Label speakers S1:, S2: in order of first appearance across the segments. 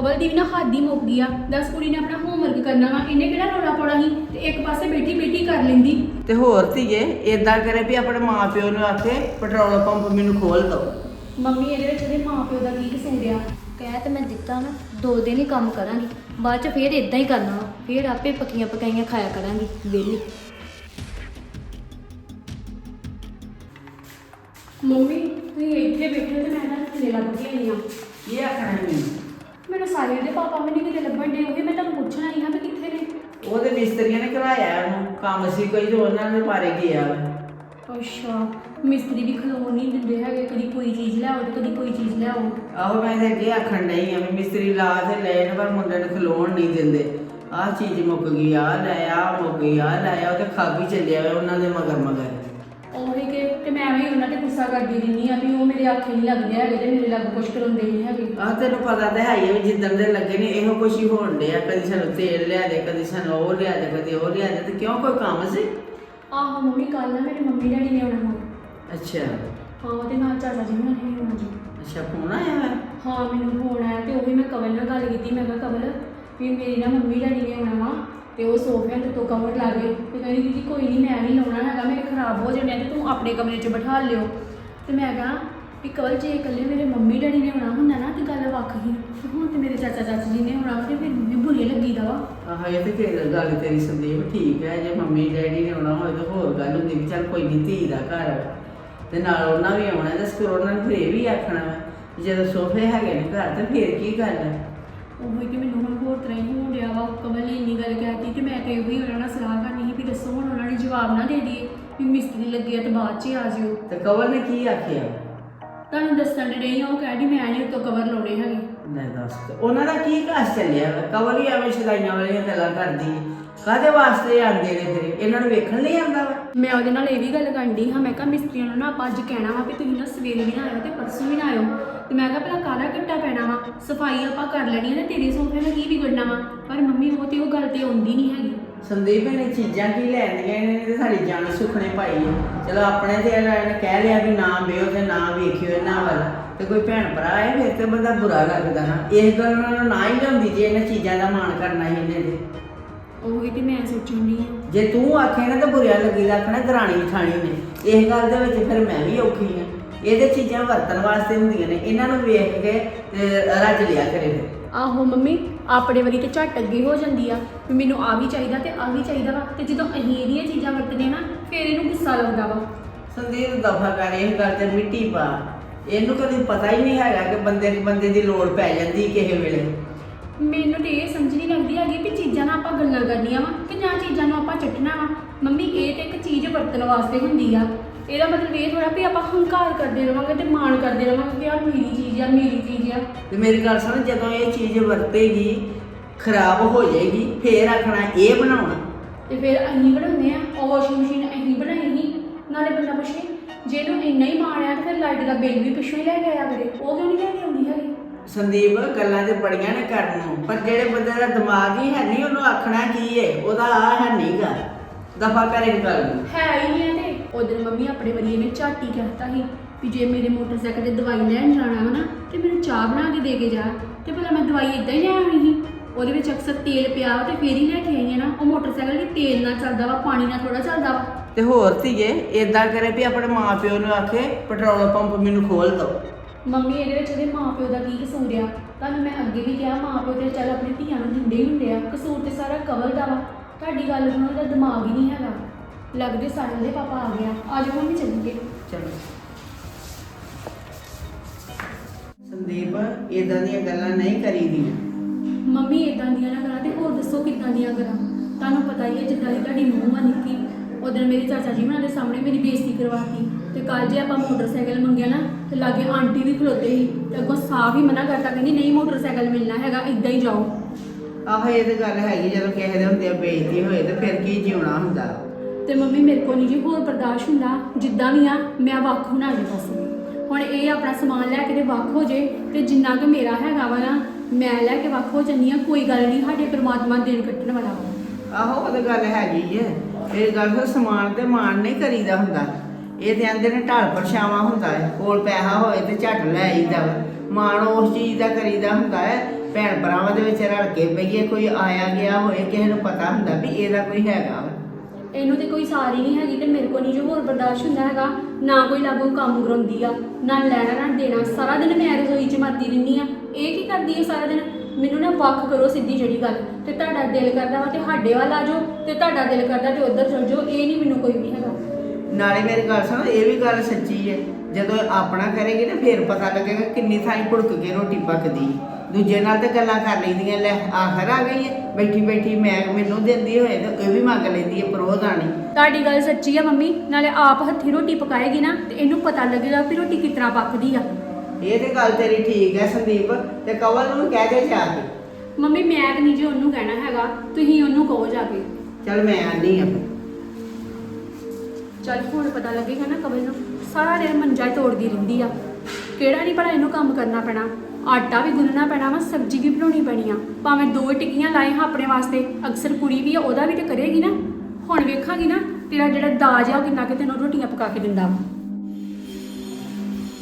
S1: ਕਬਲ ਦੀ ਵੀ ਨਾ ਹੱਦ ਹੀ ਮੁੱਕ ਗਈ ਆ। 10 ਕੁੜੀ ਨੇ ਆਪਣਾ ਹੋਮਵਰਕ ਕਰਨਾ ਵਾ ਇਹਨੇ ਕਿਹੜਾ ਰੌਲਾ ਪਾਉਣਾ ਸੀ? ਤੇ ਇੱਕ ਪਾਸੇ ਬੈਠੀ ਬੈਠੀ ਕਰ ਲੈਂਦੀ।
S2: ਤੇ ਹੋਰ ਧੀਏ ਏਦਾਂ ਕਰੇ ਵੀ ਆਪਣੇ ਮਾਪਿਓ ਨੂੰ ਆਖੇ ਪੈਟਰੋਲ ਪੰਪ ਮੈਨੂੰ ਖੋਲ ਦੋ।
S1: ਮੰਮੀ ਇਹਦੇ ਵਿੱਚ ਇਹਦੇ ਮਾਪਿਓ ਦਾ ਕੀ ਕਸੂਰ ਆ?
S3: ਕਹਿ ਤੇ ਮੈਂ ਦਿੱਤਾ ਨਾ ਦੋ ਦਿਨ ਹੀ ਕੰਮ ਕਰਾਂਗੀ। ਬਾਅਦ ਚ ਫੇਰ ਇਦਾਂ ਹੀ ਕਰਨਾ ਵਾ ਫੇਰ ਆਪੇ ਪੱਕੀਆਂ ਪਕਾਈਆਂ ਖਾਇਆ ਕਰਾਂਗੀ ਵਿਹਲੀ।
S1: ਮੰਮੀ ਤੁਸੀਂ ਇੱਥੇ ਬੈਠੇ ਹੋ ਤੇ ਮੈਂ ਨਾ ਥੱਲੇ ਲੱਗ ਗਈ ਆ
S2: ਕੀ ਆਖਣਾ ਮੈਨੂੰ?
S1: ਮੈਨੂੰ ਸਾਰੇ ਦੇ ਪਾਪਾ ਨਹੀਂ ਕਿਤੇ ਲੱਭਣ ਦੇ ਉਹੀ ਮੈਂ ਤੁਹਾਨੂੰ ਪੁੱਛਣਾ ਹੀ ਹਾਂ ਵੀ ਕਿੱਥੇ ਨੇ।
S2: ਉਹਦੇ ਮਿਸਤਰੀਆਂ ਨੇ ਕਰਾਇਆ ਉਹਨੂੰ ਕੰਮ ਸੀ ਕੋਈ ਤੇ ਉਹਨਾਂ ਦੇ ਬਾਰੇ ਗਿਆ ਵਾ।
S1: ਅੱਛਾ ਮਿਸਤਰੀ ਵੀ ਖਲੋਣ ਨਹੀਂ ਦਿੰਦੇ ਹੈਗੇ ਕਦੀ ਕੋਈ ਚੀਜ਼ ਲਿਆਓ ਤੇ ਕਦੀ ਕੋਈ ਚੀਜ਼ ਲਿਆਓ।
S2: ਆਹੋ ਮੈਂ ਤੇ ਅੱਗੇ ਆਖਣ ਨਹੀਂ ਆ ਵੀ ਮਿਸਤਰੀ ਲਾ ਤੇ ਲੈ ਨੇ ਪਰ ਮੁੰਡੇ ਨੂੰ ਖਲੋਣ ਨਹੀਂ ਦਿੰਦੇ। ਆਹ ਚੀਜ਼ ਮੁੱਕ ਗਈ ਆ ਲੈ ਆ ਮੁੱਕ ਗਈ ਆ ਲੈ ਆ ਉਹ ਤੇ ਖਾਬੀ ਚੱਲਿਆ ਵਾ ਉਹਨਾਂ ਦੇ ਮਗਰ ਮਗਰ
S1: ਉਹੀ ਕਿ ਤੇ ਮੈਂ ਵੀ ਉਹਨਾਂ ਤੇ ਗੁੱਸਾ ਕਰਦੀ ਰਹਿੰਦੀ ਆ ਵੀ ਉਹ ਮੇਰੇ ਆਖੇ ਨਹੀਂ ਲੱਗਦੇ ਹੈਗੇ ਤੇ ਮੇਰੇ ਲੱਗ ਕੁਛ ਕਰਾਉਂਦੇ ਨਹੀਂ ਹੈਗੇ।
S2: ਆਹ ਤੈਨੂੰ ਪਤਾ ਤਾਂ ਹੈ ਹੀ ਆ ਵੀ ਜਿੱਦਣ ਦੇ ਲੱਗੇ ਨੇ ਇਹੋ ਕੁਛ ਹੀ ਹੋਣ ਡਿਆ। ਕਦੀ ਸਾਨੂੰ ਤੇਲ ਲਿਆ ਦੇ ਕਦੀ ਸਾਨੂੰ ਉਹ ਲਿਆ ਦੇ ਕਦੀ ਉਹ ਲਿਆ ਦੇ ਤੇ ਕਿਉਂ ਕੋਈ ਕੰਮ ਸੀ?
S1: ਆਹੋ ਮੰਮੀ ਕੱਲ ਨਾ ਮੇਰੇ ਮੰਮੀ ਡੈਡੀ ਨੇ ਆਉਣਾ ਵਾ।
S2: ਅੱਛਾ।
S1: ਹਾਂ ਉਹਦੇ ਨਾਲ ਚਾਚਾ ਜੀ ਨੇ ਵੀ ਆਉਣਾ ਜੀ
S2: ਅੱਛਾ ਫੋਨ ਆਇਆ ਵਾ
S1: ਹਾਂ ਮੈਨੂੰ ਫੋਨ ਆਇਆ ਤੇ ਉਹੀ ਮੈਂ ਕਵਲ ਨਾਲ ਗੱਲ ਕੀਤੀ। ਮੈਂ ਕਿਹਾ ਕਵਲ ਵੀ ਮੇਰੀ ਨਾ ਮੰਮੀ ਡੈਡੀ ਨੇ ਆਉਣਾ ਵਾ ਤੇ ਉਹ ਸੋਫੇ ਤੇ ਤੋਂ ਕਵਰ ਲਾ ਗਏ ਤੇ ਕਹਿੰਦੀ ਦੀਦੀ ਕੋਈ ਨਹੀਂ ਮੈਂ ਨਹੀਂ ਲਾਉਣਾ ਹੈਗਾ ਮੇਰੇ ਖਰਾਬ ਹੋ ਜਾਣੇ ਆ ਤੇ ਤੂੰ ਆਪਣੇ ਕਮਰੇ 'ਚ ਬਿਠਾ ਲਿਓ। ਤੇ ਮੈਂ ਕਿਹਾ ਵੀ ਕਵਲ ਜੇ ਇਕੱਲੇ ਮੇਰੇ ਮੰਮੀ ਡੈਡੀ ਨੇ ਆਉਣਾ ਹੁੰਦਾ ਨਾ ਤੇ ਗੱਲ ਵੱਖ ਹੀ। ਤੇ ਹੁਣ ਤੇ ਮੇਰੇ ਚਾਚਾ ਚਾਚੀ ਜੀ ਨੇ ਆਉਣਾ ਤੇ ਫਿਰ ਵੀ ਬੁਰੇ ਲੱਗੀਦਾ ਵਾ।
S2: ਆਹ ਇਹ ਤੇ ਫਿਰ ਗੱਲ ਤੇਰੀ ਸੰਦੀਪ ਠੀਕ ਹੈ ਜੇ ਮੰਮੀ ਡੈਡੀ ਨੇ ਆਉਣਾ ਹੋਵੇ ਤਾਂ ਹੋਰ ਗੱਲ ਹੁੰਦੀ ਵੀ ਚੱਲ ਕੋਈ ਨਹੀਂ ਧੀ ਦਾ ਘਰ। ਤੇ ਨਾਲ ਉਹਨਾਂ ਵੀ ਆਉਣਾ ਤੇ ਫਿਰ ਉਹਨਾਂ ਨੇ ਫਿਰ ਇਹ ਵੀ ਆਖਣਾ ਵਾ ਵੀ ਜਦੋਂ ਸੋਫੇ ਹੈਗੇ ਨੇ ਘਰ ਤੇ ਫਿਰ ਕੀ ਗੱਲ ਹੈ
S1: ਉਹੀ ਕਿ ਮੈਨੂੰ ਹੁਣ ਹੋਰ ਤਰ੍ਹਾਂ ਹੀ ਹੋਣ ਡਿਆ ਵਾ। ਕਮਲ ਨੇ ਇੰਨੀ ਗੱਲ ਕਹਿਤੀ ਤੇ ਮੈਂ ਤੇ ਉਹੀ ਉਹਨਾਂ ਨਾਲ ਸਲਾਹ ਕਰਨੀ ਸੀ ਵੀ ਦੱਸੋ ਹੁਣ ਉਹਨਾਂ ਨੇ ਜਵਾਬ ਨਾ ਦੇ ਦਈਏ। ਵੀ ਮਿਸਤਰੀ ਲੱਗੇ ਆ ਤੇ ਬਾਅਦ 'ਚ ਆ ਜਿਓ।
S2: ਤੇ ਕਵਲ ਨੇ ਕੀ ਆਖਿਆ?
S1: ਤੁਹਾਨੂੰ ਦੱਸਣ ਦੇ ਰਹੀ ਆ ਉਹ ਕਹਿ ਦੀ ਮੈਂ ਨਹੀਂ ਉੱਤੋਂ ਕਵਰ ਲਾਉਣੇ ਹੈਗੇ।
S2: ਲੈ ਦੱਸ ਤੇ ਉਹਨਾਂ ਦਾ ਕੀ ਕਾਸ ਚੱਲਿਆ ਵਾ? ਕਵਲ ਹੀ ਐਵੇਂ ਸ਼ਦਾਈਆਂ ਵਾਲੀਆਂ ਗੱਲਾਂ ਕਰਦੀ ਹੈ ਕਾਹਦੇ ਵਾਸਤੇ ਆਂਦੇ ਨੇ ਤੇਰੇ ਇਹਨਾਂ ਨੂੰ ਵੇਖਣ ਲਈ ਆਂਦਾ ਵਾ?
S1: ਮੈਂ ਉਹਦੇ ਨਾਲ ਇਹ ਵੀ ਗੱਲ ਕਰਨੀ ਹਾਂ ਮੈਂ ਕਿਹਾ ਮਿਸਤਰੀਆਂ ਨੂੰ ਨਾ ਆਪਾਂ ਅੱਜ ਕਹਿਣਾ ਵਾ ਵੀ ਤੁਸੀਂ ਨਾ ਸਵੇਰੇ ਵੀ ਨਾ ਆਇਓ ਤੇ ਪਰਸੋਂ ਵੀ ਨਾ ਆਇਓ। ਤੇ ਮੈਂ ਕਿਹਾ ਭਲਾ ਕਾਹਦਾ ਘੱਟਾ ਪੈਣਾ ਵਾ? ਸਫ਼ਾਈ ਆਪਾਂ ਕਰ ਲੈਣੀ ਹੈ ਤੇ ਤੇਰੇ ਸੋਫੇ ਨਾਲ ਕੀ ਵਿਗੜਨਾ ਵਾ? ਪਰ ਮੰਮੀ ਉਹ ਤੇ ਉਹ ਗੱਲ ਤੇ ਆਉਂਦੀ ਨਹੀਂ ਹੈਗੀ।
S2: ਸੰਦੀਪ ਨੇ ਚੀਜ਼ਾਂ ਕੀ ਲੈਣੀਆਂ ਇਹਨੇ ਤੇ ਸਾਡੀ ਜਾਨ ਸੁਖਣੇ ਪਾਈ ਹੈ ਚਲੋ ਆਪਣੇ ਤੇ ਇਹਨਾਂ ਨੇ ਕਹਿ ਲਿਆ ਵੀ ਨਾ ਬਿਓ ਤੇ ਨਾ ਵੇਖਿਓ ਇਹਨਾਂ ਵੱਲ। ਤੇ ਕੋਈ ਭੈਣ ਭਰਾ ਹੈ ਫਿਰ ਤੇ ਬੰਦਾ ਬੁਰਾ ਲੱਗਦਾ ਨਾ। ਇਸ ਗੱਲ ਉਹਨਾਂ ਨੂੰ ਹੀ ਲਿਆਉਂਦੀ ਜੇ ਇਹਨਾਂ ਚੀਜ਼ਾਂ ਦਾ ਮਾਣ ਕਰਨਾ ਹੀ ਇਹਨੇ ਤੇ।
S1: ਉਹੀ ਤੇ ਮੈਂ ਸੋਚਣੀ ਆ
S2: ਜੇ ਤੂੰ ਆਖੇ ਨਾ ਤਾਂ ਬੁਰਿਆ ਲੱਗੀ ਆਖਣਾ ਦਰਾਣੀ ਠਾਣੀ ਨੇ। ਇਸ ਗੱਲ ਦੇ ਵਿੱਚ ਫਿਰ ਮੈਂ ਵੀ ਔਖੀ ਆ ਇਹਦੇ ਚੀਜ਼ਾਂ ਵਰਤਣ ਵਾਸਤੇ ਹੁੰਦੀਆਂ ਨੇ। ਇਹਨਾਂ ਨੂੰ ਵੇਖ ਕੇ ਤੇ ਰੱਜ ਲਿਆ ਕਰੇ
S1: ਆਹੋ ਮੰਮੀ ਆਪਣੇ ਵਾਰੀ ਤੇ ਝਟ ਅੱਗੇ ਹੋ ਜਾਂਦੀ ਆ ਵੀ ਮੈਨੂੰ ਆ ਵੀ ਚਾਹੀਦਾ ਤੇ ਆ ਵੀ ਚਾਹੀਦਾ ਵਾ। ਤੇ ਜਦੋਂ ਅਸੀਂ ਇਹਦੀਆਂ ਚੀਜ਼ਾਂ ਵਰਤਦੇ ਨਾ ਫਿਰ ਇਹਨੂੰ ਗੁੱਸਾ ਲੱਗਦਾ ਵਾ।
S2: ਸੰਦੀਪ ਦਫਾ ਕਰ ਇਹ ਗੱਲ ਤੇ ਮਿੱਟੀ ਪਾ। ਇਹਨੂੰ ਕਦੇ ਪਤਾ ਹੀ ਨਹੀਂ ਹੈਗਾ ਕਿ ਬੰਦੇ ਬੰਦੇ ਦੀ ਲੋੜ ਪੈ ਜਾਂਦੀ ਕਿਸੇ ਵੇਲੇ।
S1: ਮੈਨੂੰ ਤੇ ਇਹ ਸਮਝ ਨਹੀਂ ਲੱਗਦੀ ਹੈਗੀ ਵੀ ਚੀਜ਼ਾਂ ਨਾਲ ਆਪਾਂ ਗੱਲਾਂ ਕਰਨੀਆਂ ਵਾ ਕਿ ਜਾਂ ਚੀਜ਼ਾਂ ਨੂੰ ਆਪਾਂ ਚੱਟਣਾ ਵਾ। ਮੰਮੀ ਇਹ ਤੇ ਇੱਕ ਚੀਜ਼ ਵਰਤਣ ਵਾਸਤੇ ਹੁੰਦੀ ਆ। ਇਹਦਾ ਮਤਲਬ ਇਹ ਥੋੜਾ ਵੀ ਆਪਾਂ ਹੰਕਾਰ ਕਰਦੇ ਰਵਾਂਗੇ ਤੇ ਮਾਣ ਕਰਦੇ ਰਵਾਂਗੇ ਕਿ ਯਾਰ ਮੇਰੀ ਚੀਜ਼ ਆ ਮੇਰੀ ਚੀਜ਼ ਆ।
S2: ਤੇ ਮੇਰੀ ਗੱਲ ਸੁਣ ਜਦੋਂ ਇਹ ਚੀਜ਼ ਵਰਤੇਗੀ ਖਰਾਬ ਹੋ ਜਾਏਗੀ ਫੇਰ ਆਖਣਾ ਇਹ ਬਣਾਉਣਾ।
S1: ਤੇ ਫਿਰ ਅਸੀਂ ਬਣਾਉਂਦੇ ਆ ਉਹ ਵਾਸ਼ਿੰਗ ਮਸ਼ੀਨ ਅਸੀਂ ਬਣਾਈ ਨਾਲੇ ਬੰਦਾ ਪੁੱਛੇ ਜੇ ਇਹਨੂੰ ਇੰਨਾ ਹੀ ਮਾਣ ਆ ਤੇ ਫਿਰ ਲਾਈਟ ਦਾ ਬਿੱਲ ਵੀ ਪਿੱਛੋਂ ਹੀ ਲੈ ਕੇ ਆਇਆ ਕਰੇ ਉਹ ਕਿਉਂ ਨਹੀਂ ਲੈ ਕੇ ਆਉਂਦੀ ਹੈਗੀ?
S2: ਸੰਦੀਪ ਗੱਲਾਂ ਤੇ ਬੜੀਆਂ ਨੇ ਕਰਨ ਨੂੰ ਪਰ ਜਿਹੜੇ ਬੰਦੇ ਦਾ ਦਿਮਾਗ ਹੀ ਹੈ ਨਹੀਂ ਉਹਨੂੰ ਆਖਣਾ ਕੀ ਏ? ਉਹਦਾ ਆ ਹੈ ਨਹੀਂਗਾ ਦਫਾ ਕਰ ਇੱਕ ਗੱਲ ਨੂੰ।
S1: ਹੈ ਹੀ ਨਹੀਂ ਹੈ ਤੇ ਉਧਰ ਮੰਮੀ ਆਪਣੇ ਵਾਰੀ ਇਹਨੇ ਝਾਟੀ ਕਹਿਤਾ ਸੀ ਵੀ ਜੇ ਮੇਰੇ ਮੋਟਰਸਾਈਕਲ ਤੇ ਦਵਾਈ ਲੈਣ ਜਾਣਾ ਵਾ ਨਾ ਤੇ ਮੈਨੂੰ ਚਾਹ ਬਣਾ ਕੇ ਦੇ ਕੇ ਜਾ ਤੇ ਭਲਾ ਮੈਂ ਦਵਾਈ ਇਦਾਂ ਹੀ ਲੈ ਆਉਣੀ ਸੀ। ਉਹਦੇ ਵਿੱਚ ਅਕਸਰ ਤੇਲ ਪਿਆ ਵਾ ਤੇ ਫੇਰ ਹੀ ਲੈ ਕੇ ਆਈ ਆ ਨਾ। ਉਹ ਮੋਟਰਸਾਈਕਲ ਵੀ ਤੇਲ ਨਾਲ ਚੱਲਦਾ ਵਾ ਪਾਣੀ ਨਾਲ ਥੋੜਾ ਚੱਲਦਾ ਵਾ।
S2: ਤੇ ਹੋਰ ਧੀਏ ਏਦਾਂ ਕਰੇ ਵੀ ਆਪਣੇ ਮਾਪਿਓ ਨੂੰ ਆਖੇ ਪੈਟਰੋਲ ਪੰਪ ਮੈਨੂੰ ਖੋਲ ਦੋ।
S1: ਮੰਮੀ ਇਹਦੇ ਵਿੱਚ ਇਹਦੇ ਮਾਪਿਓ ਦਾ ਕੀ ਕਸੂਰ ਆ? ਤੁਹਾਨੂੰ ਮੈਂ ਅੱਗੇ ਵੀ ਕਿਹਾ ਮਾਪਿਓ ਤੇ ਚੱਲ ਆਪਣੀ ਧੀਆਂ ਨੂੰ ਦਿੰਦੇ ਹੀ ਹੁੰਦੇ ਆ। ਕਸੂਰ ਤੇ ਸਾਰਾ ਕਵਲ ਦਾ ਵਾ। ਤੁਹਾਡੀ ਗੱਲ ਸੁਣਨ ਦਾ ਦਿਮਾਗ ਹੀ ਨਹੀਂ ਹੈਗਾ। ਲੱਗਦੇ ਸਾਰੇ ਦੇ ਪਾਪਾ ਆ ਗਿਆ ਅੱਜ ਮੰਮੀ ਚੱਲੀਏ।
S2: ਚਲੋ। ਸੰਦੀਪ ਏਦਾਂ ਦੀਆਂ ਗੱਲਾਂ ਨਹੀਂ ਕਰੀਦੀਆਂ।
S1: ਮੰਮੀ ਇਦਾਂ ਦੀਆਂ ਨਾ ਕਰਾਂ ਤੇ ਹੋਰ ਦੱਸੋ ਕਿੱਦਾਂ ਦੀਆਂ ਕਰਾਂ। ਤੁਹਾਨੂੰ ਪਤਾ ਹੀ ਹੈ ਜਿੱਦਾਂ ਦੀ ਤੁਹਾਡੀ ਮੂੰਹ ਆ ਨਿੱਕੀ ਉਧਰ ਮੇਰੇ ਚਾਚਾ ਜੀ ਉਹਨਾਂ ਦੇ ਸਾਹਮਣੇ ਮੇਰੀ ਬੇਇੱਜ਼ਤੀ ਕਰਵਾਤੀ। ਤੇ ਕੱਲ ਜੇ ਆਪਾਂ ਮੋਟਰਸਾਈਕਲ ਮੰਗਿਆ ਨਾ ਤੇ ਲਾਗੇ ਆਂਟੀ ਵੀ ਖਲੋਤੇ ਸੀ ਤੇ ਅੱਗੋਂ ਸਾਫ਼ ਹੀ ਮਨਾ ਕਰਤਾ ਕਹਿੰਦੀ ਨਹੀਂ ਮੋਟਰਸਾਈਕਲ ਮਿਲਣਾ ਹੈਗਾ ਇਦਾਂ ਹੀ ਜਾਓ।
S2: ਆਹੋ ਇਹ ਤੇ ਗੱਲ ਹੈਗੀ ਜਦੋਂ ਕਿਸੇ ਦੇ ਹੁੰਦੇ ਆ ਬੇਇੱਜ਼ਤੀ ਹੋਏ ਤੇ ਫਿਰ ਕੀ ਜਿਉਣਾ ਹੁੰਦਾ?
S1: ਤੇ ਮੰਮੀ ਮੇਰੇ ਕੋਲ ਨਹੀਂ ਜੀ ਹੋਰ ਬਰਦਾਸ਼ਤ ਹੁੰਦਾ, ਜਿੱਦਾਂ ਵੀ ਆ, ਮੈਂ ਵੱਖ ਹੋਣਾ ਜੇ ਬਸ। ਹੁਣ ਇਹ ਆਪਣਾ ਸਮਾਨ ਲੈ ਕੇ ਤੇ ਵੱਖ ਹੋ ਜੇ, ਤੇ ਜਿੰਨਾ ਕੁ ਮੇਰਾ ਹੈਗਾ ਵਾ ਨਾ, ਮੈਂ ਲੈ ਕੇ ਵੱਖ ਹੋ ਜੰਨੀ ਆ, ਕੋਈ ਗੱਲ ਨਹੀਂ, ਸਾਡੇ ਪ੍ਰਮਾਤਮਾ ਦਿਨ ਕੱਟਣ ਵਾਲਾ ਵਾ।
S2: ਆਹੋ, ਉਹ ਤਾਂ ਗੱਲ ਹੈਗੀ ਹੈ ਇਹ ਗੱਲ ਫਿਰ ਸਮਾਨ ਤੇ ਮਾਣ ਨਹੀਂ ਕਰੀਦਾ ਹੁੰਦਾ। ਇਹ ਤੇ ਆਂਦੇ ਨੇ ਢਾਲ ਪਰਛਾਵਾਂ ਹੁੰਦਾ ਹੈ ਕੋਲ ਪੈਸਾ ਹੋਏ ਤੇ ਝੱਟ ਲੈ ਆਈਦਾ ਵਾ। ਮਾਣ ਉਸ ਚੀਜ਼ ਦਾ ਕਰੀਦਾ ਹੁੰਦਾ ਹੈ ਭੈਣ ਭਰਾਵਾਂ ਦੇ ਵਿੱਚ ਰਲ ਕੇ ਬਈਏ, ਕੋਈ ਆਇਆ ਗਿਆ ਹੋਏ, ਕਿਸੇ ਨੂੰ ਪਤਾ ਹੁੰਦਾ ਵੀ ਇਹਦਾ ਕੋਈ ਹੈਗਾ ਵਾ।
S1: ਇਹਨੂੰ ਤੇ ਕੋਈ ਸਾਰੀ ਨਹੀਂ ਹੈਗੀ ਤੇ ਮੇਰੇ ਕੋਲ ਨਹੀਂ ਜੋ ਹੋਰ ਬਰਦਾਸ਼ਤ ਹੁੰਦਾ ਹੈਗਾ, ਨਾ ਕੋਈ ਲਾਗੂ ਕੰਮ ਕਰਾਉਂਦੀ ਆ, ਨਾ ਲੈਣਾ, ਨਾ ਦੇਣਾ, ਸਾਰਾ ਦਿਨ ਮੈਂ ਰਸੋਈ 'ਚ ਮਰਦੀ ਰਹਿੰਦੀ ਆ। ਇਹ ਕੀ ਕਰਦੀ ਹੈ ਸਾਰਾ ਦਿਨ? ਮੈਨੂੰ ਨਾ ਵੱਖ ਕਰੋ ਸਿੱਧੀ ਜਿਹੜੀ ਗੱਲ। ਤੇ ਤੁਹਾਡਾ ਦਿਲ ਕਰਦਾ ਵਾ ਤੇ ਸਾਡੇ ਵੱਲ ਆ ਜਾਓ, ਤੇ ਤੁਹਾਡਾ ਦਿਲ ਕਰਦਾ ਤੇ ਉਧਰ ਚਲ ਜਾਓ, ਇਹ ਨਹੀਂ ਮੈਨੂੰ ਕੋਈ ਵੀ ਹੈਗਾ।
S2: ਨਾਲੇ ਮੇਰੀ ਗੱਲ ਸੁਣ, ਇਹ ਵੀ ਗੱਲ ਸੱਚੀ ਹੈ। ਜਦੋਂ ਆਪਣਾ ਕਰੇਗੀ ਨਾ, ਫੇਰ ਪਤਾ ਲੱਗੇਗਾ ਕਿੰਨੀ ਥਾਈ ਭੁੜਕ ਕੇ ਰੋਟੀ ਪੱਕਦੀ। ਹੈ। ਦੂਜੇ ਨਾਲ ਤੇ ਗੱਲਾਂ ਕਰ ਲੈਂਦੀਆਂ ਲੈ ਆਖਰ ਆ ਗਈ ਹੈ ਬੈਠੀ ਬੈਠੀ ਮੈਂ ਮੈਨੂੰ ਦਿੰਦੀ ਹੋਏ ਤੇ ਇਹ ਵੀ ਮੰਗ ਲੈਂਦੀ ਹੈ ਪ੍ਰੋਧਾਣੀ
S1: ਤੁਹਾਡੀ ਗੱਲ ਸੱਚੀ ਆ ਮੰਮੀ ਨਾਲੇ ਆਪ ਹੱਥੀ ਰੋਟੀ ਪਕਾਏਗੀ ਨਾ ਤੇ ਇਹਨੂੰ ਪਤਾ ਲੱਗੇਗਾ ਵੀ ਰੋਟੀ ਕਿਸ ਤਰ੍ਹਾਂ ਪੱਕਦੀ ਆ।
S2: ਇਹ ਤੇ ਗੱਲ ਤੇਰੀ ਠੀਕ ਹੈ ਸੰਦੀਪ ਤੇ ਕਵਲ ਨੂੰ ਕਹਿ ਦੇ ਜਾ ਕੇ।
S1: ਮੰਮੀ ਮੈਂ ਤਾਂ ਨਹੀਂ ਜੀ ਉਹਨੂੰ ਕਹਿਣਾ ਹੈਗਾ ਤੁਸੀਂ ਉਹਨੂੰ ਕਹੋ ਜਾ ਕੇ।
S2: ਚੱਲ ਮੈਂ ਆਨੀ ਆ।
S1: ਚੱਲ ਹੁਣ ਪਤਾ ਲੱਗੇਗਾ ਨਾ ਕਮਲ ਨੂੰ ਸਾਰਾ ਦਿਨ ਮੰਜਾ ਹੀ ਤੋੜਦੀ ਰਹਿੰਦੀ ਆ। ਕਿਹੜਾ ਨਹੀਂ ਭਲਾ ਇਹਨੂੰ ਕੰਮ ਕਰਨਾ ਪੈਣਾ। ਆਟਾ ਵੀ ਗੁੰਨਣਾ ਪੈਣਾ ਵਾ ਸਬਜ਼ੀ ਵੀ ਬਣਾਉਣੀ ਪੈਣੀ ਆ। ਭਾਵੇਂ ਦੋ ਟਿੱਕੀਆਂ ਲਾਏ ਹਾਂ ਆਪਣੇ ਵਾਸਤੇ ਅਕਸਰ ਕੁੜੀ ਵੀ ਆ ਉਹਦਾ ਵੀ ਤੇ ਕਰੇਗੀ ਨਾ। ਹੁਣ ਵੇਖਾਂਗੀ ਨਾ ਤੇਰਾ ਜਿਹੜਾ ਦਾਜ ਆ ਉਹ ਕਿੰਨਾ ਕਿ ਤੈਨੂੰ ਰੋਟੀਆਂ ਪਕਾ ਕੇ ਦਿੰਦਾ ਵਾ।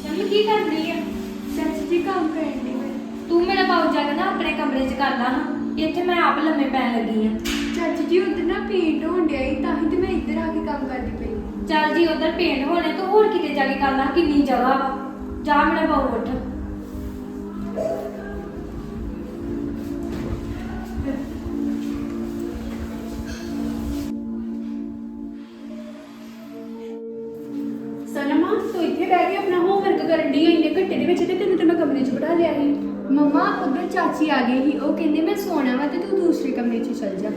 S3: ਮੰਮੀ ਕੀ ਕਰ ਰਹੀ
S4: ਚਾਚੀ ਜੀ ਕੰਮ ਕਰਨ ਦੀ ਮੈਂ
S3: ਤੂੰ ਮੇਰਾ ਪਾਉ ਜਾ ਕੇ ਨਾ ਆਪਣੇ ਕਮਰੇ 'ਚ ਕਰ ਲਾ ਹਾਂ। ਇੱਥੇ ਮੈਂ ਆਪ ਲੰਮੇ ਪੈਣ ਲੱਗੀ ਆ।
S4: ਚਾਚੀ ਜੀ ਉਧਰ ਨਾ ਪੇਂਟ ਹੋਣ ਡਿਆ ਸੀ ਤਾਂ ਹੀ ਤੇ ਮੈਂ ਇੱਧਰ ਆ ਕੇ ਕੰਮ ਕਰਦੀ ਪਈ।
S3: ਚੱਲ ਜੀ ਉਧਰ ਪੇਂਟ ਹੋਣੇ ਤੂੰ ਹੋਰ ਕਿਤੇ ਜਾ ਕੇ ਕਰ ਲਾ ਕਿੰਨੀ ਜਗ੍ਹਾ ਵਾ। ਜਾ ਮੇਰਾ ਪਾਉ ਉੱਠ।
S1: ਵਿੱਚ ਤੇ ਤੈਨੂੰ ਤੇ ਮੈਂ ਕਮਰੇ 'ਚ ਬਿਠਾ ਲਿਆ ਸੀ।
S4: ਮਮਾ ਉਧਰ ਚਾਚੀ ਆ ਗਈ ਸੀ। ਉਹ ਕਹਿੰਦੇ ਮੈਂ ਸੋਣਾ ਵਾ ਤੇ ਤੂੰ ਦੂਸਰੇ ਕਮਰੇ 'ਚ ਚਲ ਜਾ।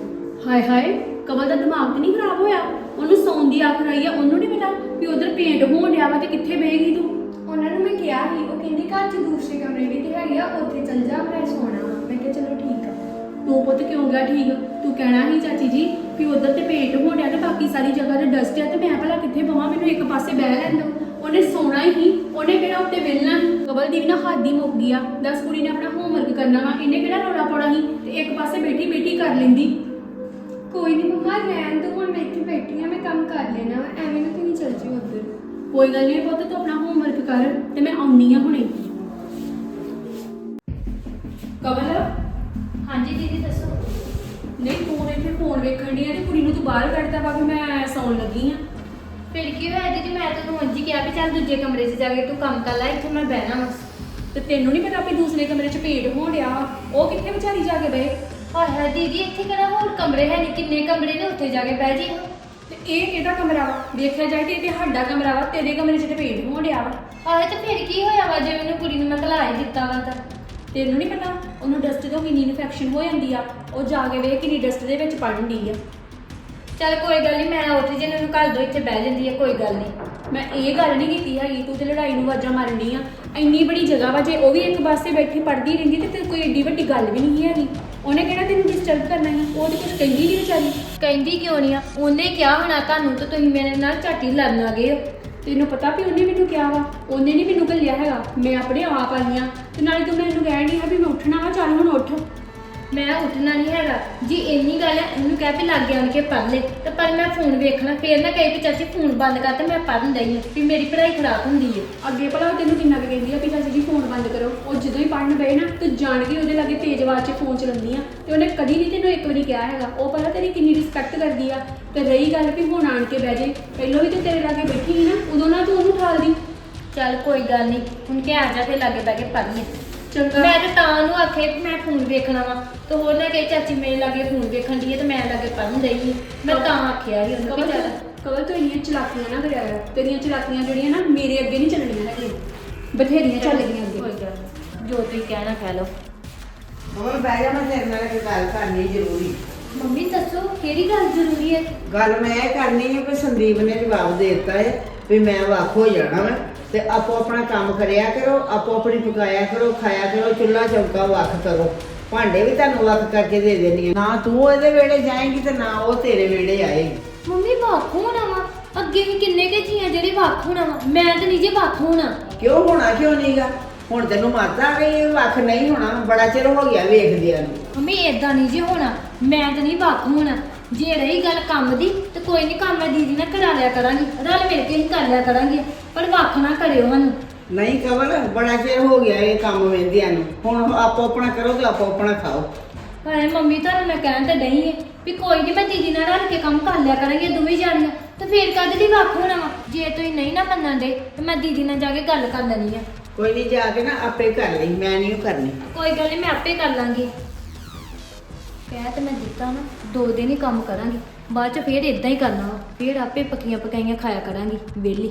S1: ਹਾਏ ਹਾਏ ਕਮਲ ਦਾ ਦਿਮਾਗ ਤੇ ਨਹੀਂ ਖਰਾਬ ਹੋਇਆ? ਉਹਨੂੰ ਸੌਣ ਦੀ ਆਖ ਆਈ ਆ ਉਹਨੂੰ ਨਹੀਂ ਪਤਾ ਵੀ ਉਧਰ ਪੇਂਟ ਹੋਣ ਡਿਆ ਵਾ ਤੇ ਕਿੱਥੇ ਬਹਿਗੀ ਤੂੰ?
S4: ਉਹਨਾਂ ਨੂੰ ਮੈਂ ਕਿਹਾ ਸੀ ਉਹ ਕਹਿੰਦੇ ਘਰ 'ਚ ਦੂਸਰੇ ਕਮਰੇ ਵੀ ਤੇ ਹੈਗੇ ਆ ਉੱਥੇ ਚਲ ਜਾ ਮੈਂ ਸੋਣਾ ਵਾ। ਮੈਂ ਕਿਹਾ ਚਲੋ ਠੀਕ ਆ।
S1: ਤੂੰ ਪੁੱਤ ਕਿਉਂ ਗਿਆ ਠੀਕ? ਤੂੰ ਕਹਿਣਾ ਸੀ ਚਾਚੀ ਜੀ ਵੀ ਉਧਰ ਤੇ ਪੇਂਟ ਹੋਣ ਡਿਆ ਤੇ ਬਾਕੀ ਸਾਰੀ ਜਗ੍ਹਾ ਤੇ ਡਸਟ ਆ ਤੇ ਮੈਂ ਭਲਾ ਕਿੱਥੇ ਬਵਾਂ? ਮੈਨੂੰ ਇੱਕ ਪਾਸੇ ਬਹਿ ਲੈਣ ਦਿਓ। ਉਹਨੇ ਸੌਣਾ ਹੀ ਉਹਨੇ ਕਿਹੜਾ ਉੱਤੇ ਵੇਲਣਾ ਕਬਲ ਦੀ ਵੀ ਨਾ ਹੱਦ ਹੀ ਮੁੱਕ ਗਈ ਆ। ਦਸ ਕੁੜੀ ਨੇ ਆਪਣਾ ਹੋਮਵਰਕ ਕਰਨਾ ਵਾ ਇਹਨੇ ਕਿਹੜਾ ਰੋਲਾ ਪਾਉਣਾ ਸੀ? ਤੇ ਇੱਕ ਪਾਸੇ ਬੈਠੀ ਬੈਠੀ ਕਰ ਲੈਂਦੀ।
S4: ਕੋਈ ਨਹੀਂ ਮਮਾ ਰਹਿਣ ਦੋ ਹੁਣ ਮੈਂ ਇੱਥੇ ਬੈਠੀ ਆ ਮੈਂ ਕੰਮ ਕਰ ਲੈਣਾ ਵਾ ਐਵੇਂ ਨਾ ਤੁਸੀਂ ਚਲ ਜਿਓ ਉੱਧਰ।
S1: ਕੋਈ ਗੱਲ ਨਹੀਂ ਪੁੱਤ ਤੂੰ ਆਪਣਾ ਹੋਮਵਰਕ ਕਰ ਤੇ ਮੈਂ ਆਉਣੀ ਆ ਹੁਣੇ। ਕਬਲ
S3: ਹਾਂਜੀ ਦੀਦੀ ਦੱਸੋ।
S1: ਨਹੀਂ ਤੂੰ ਇੱਥੇ ਫੋਨ ਵੇਖਣ ਦੀ ਆ ਤੇ ਕੁੜੀ ਨੂੰ ਤੂੰ ਬਾਹਰ ਕੱਢਦਾ ਵਾ ਵੀ ਮੈਂ ਸੌਣ ਲੱਗੀ ਆ।
S3: ਫਿਰ ਕੀ ਹੋਇਆ ਦੀਦੀ? ਮੈਂ ਤੈਨੂੰ ਉਂਝ ਹੀ ਕਿਹਾ ਵੀ ਚੱਲ ਦੂਜੇ ਕਮਰੇ 'ਚ ਜਾ ਕੇ ਤੂੰ ਕੰਮ ਕਰ ਲੈ ਇੱਥੇ ਮੈਂ ਬਹਿਣਾ ਵਾ।
S1: ਤੇ ਤੈਨੂੰ ਨਹੀਂ ਪਤਾ ਵੀ ਦੂਸਰੇ ਕਮਰੇ 'ਚ ਭੇਡ ਹੋਣ ਡਿਆ ਵਾ। ਉਹ ਕਿੱਥੇ ਵਿਚਾਰੀ ਜਾ ਕੇ ਬਏ
S3: ਹਾਏ ਹਾਏ ਦੀਦੀ ਇੱਥੇ ਕਿਹੜਾ ਹੋਰ ਕਮਰੇ ਹੈ ਨਹੀਂ ਕਿੰਨੇ ਕਮਰੇ ਨੇ ਉੱਥੇ ਜਾ ਕੇ ਬਹਿ ਜੀ
S1: ਤੇ ਇਹ ਕਿਹਦਾ ਕਮਰਾ ਵਾ? ਵੇਖਿਆ ਜਾਏ ਤੇ ਇਹ ਤੇ ਸਾਡਾ ਕਮਰਾ ਵਾ ਤੇਰੇ ਕਮਰੇ 'ਚ ਤੇ ਭੇਡ ਹੋਣ ਡਿਆ ਵਾ।
S3: ਆਏ ਤੇ ਫਿਰ ਕੀ ਹੋਇਆ ਵਾ ਜੇ ਉਹਨੂੰ ਕੁੜੀ ਨੂੰ ਮੈਂ ਘਲਾ ਹੀ ਦਿੱਤਾ ਵਾ ਤਾਂ?
S1: ਤੈਨੂੰ ਨਹੀਂ ਪਤਾ ਉਹਨੂੰ ਡਸਟ ਤੋਂ ਕਿੰਨੀ ਇਨਫੈਕਸ਼ਨ ਹੋ ਜਾਂਦੀ ਆ। ਉਹ ਜਾ ਕੇ ਵੇਖ ਕਿੰਨੀ ਡਸਟ ਦੇ ਵਿੱਚ ਪੜਨ ਡਈ ਆ।
S3: ਚੱਲ ਕੋਈ ਗੱਲ ਨਹੀਂ ਮੈਂ ਉੱਥੇ ਜੇ ਨੂੰ ਘੱਲ ਦੋ ਇੱਥੇ ਬਹਿ ਜਾਂਦੀ ਹੈ ਕੋਈ ਗੱਲ ਨਹੀਂ
S1: ਮੈਂ ਇਹ ਗੱਲ ਨਹੀਂ ਕੀਤੀ ਹੈਗੀ ਤੂੰ ਤੇ ਲੜਾਈ ਨੂੰ ਵਾਜਾਂ ਮਾਰਨ ਆ। ਇੰਨੀ ਬੜੀ ਜਗ੍ਹਾ ਵਾ ਜੇ ਉਹ ਵੀ ਇੱਕ ਪਾਸੇ ਬੈਠੀ ਪੜਦੀ ਰਹਿੰਦੀ ਤੇ ਤੇ ਕੋਈ ਏਡੀ ਵੱਡੀ ਗੱਲ ਵੀ ਨਹੀਂ ਹੈਗੀ। ਉਹਨੇ ਕਿਹੜਾ ਤੈਨੂੰ ਡਿਸਟਰਬ ਕਰਨਾ ਸੀ? ਉਹ ਤੇ ਕੁਝ ਕਹਿੰਦੀ ਨਹੀਂ ਵਿਚਾਰੀ।
S3: ਕਹਿੰਦੀ ਕਿਉਂ ਨਹੀਂ ਆ? ਉਹਨੇ ਕਿਹਾ ਹੋਣਾ ਤੁਹਾਨੂੰ ਤੇ ਤੁਸੀਂ ਮੇਰੇ ਨਾਲ ਝਾਟੀ ਲੜਨ ਆ ਗਏ ਹੋ।
S1: ਤੈਨੂੰ ਪਤਾ ਵੀ ਉਹਨੇ ਮੈਨੂੰ ਕਿਹਾ ਵਾ ਉਹਨੇ ਨਹੀਂ ਮੈਨੂੰ ਘੱਲਿਆ ਹੈਗਾ। ਮੈਂ ਆਪਣੇ ਆਪ ਆਈ ਆ ਤੇ ਨਾਲੇ ਤੂੰ ਮੈਨੂੰ ਕਹਿਣ ਆ ਵੀ ਮੈਂ ਉੱਠਣਾ ਵਾ ਚੱਲ ਹੁਣ ਉੱਠ।
S3: ਮੈਂ ਉੱਠਣਾ ਨਹੀਂ ਹੈਗਾ। ਜੀ ਇੰਨੀ ਗੱਲ ਹੈ ਇਹਨੂੰ ਕਹਿ ਵੀ ਲੱਗ ਆਣ ਕੇ ਪੜ੍ਹ ਲੈ। ਤੇ ਪਰ ਮੈਂ ਫੋਨ ਵੇਖਣਾ ਫੇਰ ਨਾ ਕਹੇ ਵੀ ਚਾਚੀ ਫੋਨ ਬੰਦ ਕਰ ਤੇ ਮੈਂ ਪੜ੍ਹਨ ਦਈ ਹਾਂ ਵੀ ਮੇਰੀ ਪੜ੍ਹਾਈ ਖਰਾਬ ਹੁੰਦੀ ਹੈ
S1: ਅੱਗੇ ਭਲਾ ਉਹ ਤੈਨੂੰ ਕਿੰਨਾ ਕੁ ਕਹਿੰਦੀ ਆ ਵੀ ਚਾਚੀ ਜੀ ਫੋਨ ਬੰਦ ਕਰੋ। ਉਹ ਜਦੋਂ ਹੀ ਪੜਨ ਬਏ ਨਾ ਤੂੰ ਜਾਣ ਕੇ ਉਹਦੇ ਲਾਗੇ ਤੇਜ਼ ਆਵਾਜ਼ 'ਚ ਫੋਨ ਚਲਾਉਂਦੀ ਆ। ਤੇ ਉਹਨੇ ਕਦੀ ਨਹੀਂ ਤੈਨੂੰ ਇੱਕ ਵਾਰੀ ਕਿਹਾ ਹੈਗਾ। ਉਹ ਪਤਾ ਤੇਰੀ ਕਿੰਨੀ ਰਿਸਪੈਕਟ ਕਰਦੀ ਆ। ਤੇ ਰਹੀ ਗੱਲ ਵੀ ਹੁਣ ਆਣ ਕੇ ਬਹਿ ਜੇ। ਪਹਿਲਾਂ ਵੀ ਤੇ ਤੇਰੇ ਲਾਗੇ ਬੈਠੀ ਸੀ ਨਾ ਉਦੋਂ ਨਾ ਤੂੰ ਉਹਨੂੰ ਠਾਲਦੀ।
S3: ਚੱਲ ਕੋਈ ਗੱਲ ਨਹੀਂ ਹੁਣ ਕਿ ਆ ਜਾ ਤੇ ਲਾਗੇ ਬਹਿ ਕੇ ਪੜ੍ਹ ਲੈ
S1: ਚੰਗਾ।
S3: ਮੈਂ ਤੇ ਤਾਂ ਉਹਨੂੰ ਆਖੇ ਵੀ ਮੈਂ ਫੋਨ ਵੇਖਣਾ ਵਾ। ਤੇ ਹੋਰ ਨਾ ਕਹੇ ਚਾਚੀ ਮੇਰੇ ਲਾਗੇ ਫੋਨ ਵੇਖਣ ਦੀ ਹੈ ਤੇ ਮੈਂ ਲਾਗੇ ਪੜ੍ਹਨ ਦਈ ਹਾਂ। ਮੈਂ ਤਾਂ ਆਖਿਆ ਸੀ ਉਹਨੂੰ ਵੀ
S1: ਕਵਲ
S3: ਚੱਲ।
S1: ਕਵਲ ਤੂੰ ਇੰਨੀਆਂ ਚਲਾਕੀਆਂ ਨਾ ਕਰਿਆ ਕਰ। ਤੇਰੀਆਂ ਚਲਾਕੀਆਂ ਜਿਹੜੀਆਂ ਨਾ ਮੇਰੇ ਅੱਗੇ ਨਹੀਂ ਚੱਲਣੀਆਂ ਹੈਗੀਆਂ। ਬਥੇਰੀਆਂ ਅੱਗੇ।
S3: ਕੋਈ ਗੱਲ ਨੀ। ਜੋ ਤੁਸੀਂ ਕਹਿਣਾ ਕਹਿ ਲਓ।
S2: ਕਵਲ ਬਹਿ ਜਾ ਮੈਂ ਤੇਰੇ ਨਾਲ ਇੱਕ ਗੱਲ ਕਰਨੀ ਜ਼ਰੂਰੀ।
S3: ਮੰਮੀ ਦੱਸੋ ਕਿਹੜੀ ਗੱਲ ਜ਼ਰੂਰੀ ਹੈ?
S2: ਗੱਲ ਮੈਂ ਇਹ ਕਰਨੀ ਹੈ ਕਿ ਸੰਦੀਪ ਨੇ ਜਵਾਬ ਦੇ ਦਿੱਤਾ ਹੈ ਵੀ ਮੈਂ ਵੱਖ ਹੋ ਜਾਣਾ ਵਾ। ਤੇ ਆਪੋ ਆਪਣਾ ਕੰਮ ਕਰਿਆ ਕਰੋ ਆਪੋ ਆਪਣੀ ਪਕਾਇਆ ਕਰੋ ਖਾਇਆ ਕਰੋ ਚੁੱਲ੍ਹਾ ਚੌਕਾ ਵੱਖ ਕਰੋ। ਭਾਂਡੇ ਵੀ ਤੁਹਾਨੂੰ ਵੱਖ ਕਰਕੇ ਦੇ ਦੇਣੀ ਆ। ਨਾ ਤੂੰ ਇਹਦੇ ਵੇੜੇ ਜਾਏਂਗੀ ਤੇ ਨਾ ਉਹ ਤੇਰੇ ਵੇੜੇ ਆਏਗੀ।
S3: ਮੰਮੀ ਵੱਖ ਹੋਣਾ ਵਾ। ਅੱਗੇ ਵੀ ਕਿੰਨੇ ਕੇ ਜੀਆਂ ਜਿਹੜੇ ਵੱਖ ਹੋਣਾ ਵਾ। ਮੈਂ ਤਾਂ ਨਹੀਂ ਜੇ ਵੱਖ ਹੋਣਾ।
S2: ਕਿਉਂ ਹੋਣਾ ਕਿਉਂ ਨਹੀਂਗਾ ਹੁਣ ਤੈਨੂੰ ਮਾਤਾ ਆ ਗਈ ਵੱਖ ਨਹੀਂ ਹੋਣਾ। ਬੜਾ ਚਿਰ ਹੋ ਗਿਆ ਵੇਖਦਿਆਂ ਨੂੰ।
S3: ਮੰਮੀ ਏਦਾਂ ਨਹੀਂ ਜੇ ਹੋਣਾ। ਮੈਂ ਤਾਂ ਨਹੀਂ ਵੱਖ ਹੋਣਾ। ਜੇ ਰਹੀ ਗੱਲ ਕੰਮ ਦੀ ਤੇ ਕੋਈ ਨਹੀਂ ਕੰਮ ਮੈਂ ਦੀਦੀ ਨਾਲ ਕਰਾ ਲਿਆ ਕਰਾਂਗੀ। ਰਲ ਮਿਲ ਕੇ ਹੀ ਕਰ ਲਿਆ ਕਰਾਂਗੇ ਪਰ ਵੱਖ ਨਾ ਕਰਿਓ ਸਾਨੂੰ।
S2: ਨਹੀਂ ਕਵਲ ਬੜਾ ਚਿਰ ਹੋ ਗਿਆ ਇਹ ਕੰਮ ਵੇਂਦਿਆਂ ਨੂੰ। ਹੁਣ ਆਪੋ ਆਪਣਾ ਕਰੋ ਤੇ ਆਪੋ ਆਪਣਾ ਖਾਓ।
S3: ਹਾਏ ਮੰਮੀ ਤੁਹਾਨੂੰ ਮੈਂ ਕਹਿਣ ਤਾਂ ਡਈ ਏ ਵੀ ਕੋਈ ਨਹੀਂ ਮੈਂ ਦੀਦੀ ਨਾਲ ਰਲ ਕੇ ਕੰਮ ਕਰ ਲਿਆ ਕਰਾਂਗੇ ਦੋਵੇਂ ਜਾਣੀਆਂ। ਤੇ ਫੇਰ ਕਦ ਲਈ ਵੱਖ ਹੋਣਾ ਵਾ? ਜੇ ਤੁਸੀਂ ਨਹੀਂ ਨਾ ਮੰਨਣ ਦੇ ਤੇ ਮੈਂ ਦੀਦੀ ਨਾਲ ਜਾ ਕੇ ਗੱਲ ਕਰ ਲੈਣੀ ਆ
S2: ਕੋਈ ਨਹੀਂ ਜਾ ਕੇ ਨਾ ਆਪੇ ਕਰ ਲਈ ਮੈਂ ਨਹੀਂ ਕਰਨੀ।
S3: ਕੋਈ ਗੱਲ ਨਹੀਂ ਮੈਂ ਆਪੇ ਕਰ ਲਾਂਗੀ। ਕਹਿ ਤੇ ਮੈਂ ਦਿੱਤਾ ਨਾ। ਦੋ ਦਿਨ ਹੀ ਕੰਮ ਕਰਾਂਗੀ। ਬਾਅਦ ਚ ਫੇਰ ਇਦਾਂ ਹੀ ਕਰਨਾ ਵਾ। ਫੇਰ ਆਪੇ ਪੱਕੀਆਂ ਪਕਾਈਆਂ ਖਾਇਆ ਕਰਾਂਗੀ। ਵਿਹਲੀ।